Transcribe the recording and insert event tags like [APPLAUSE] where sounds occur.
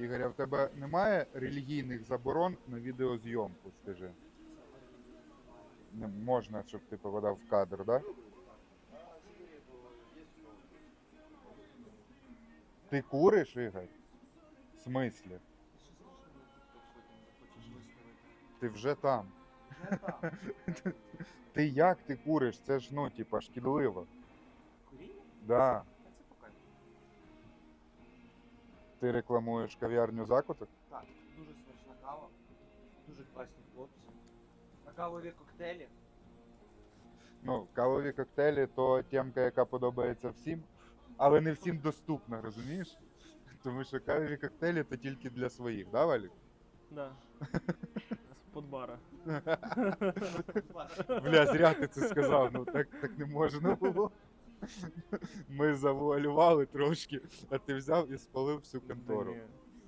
Ігоря, в тебе немає релігійних заборон на відеозйомку, скажи? Не можна, щоб ти попадав в кадр, да? Ти куриш, Ігор? В смислі? Ти вже там. Ти як ти куриш? Це ж ну, типа, шкідливо. Куріння? Да. Ти рекламуєш кав'ярню закуток? Так, дуже смачна кава, дуже класні хлопці. А кавові коктейлі. Ну, кавові коктейлі то темка, яка подобається всім, але не всім доступна, розумієш? Тому що кавові коктейлі то тільки для своїх, да, Валік? Да. [LAUGHS] З-под бара. Бля, зря ти це сказав, ну так, так не можна було. Ми завуалювали трошки, а ти взяв і спалив всю контору.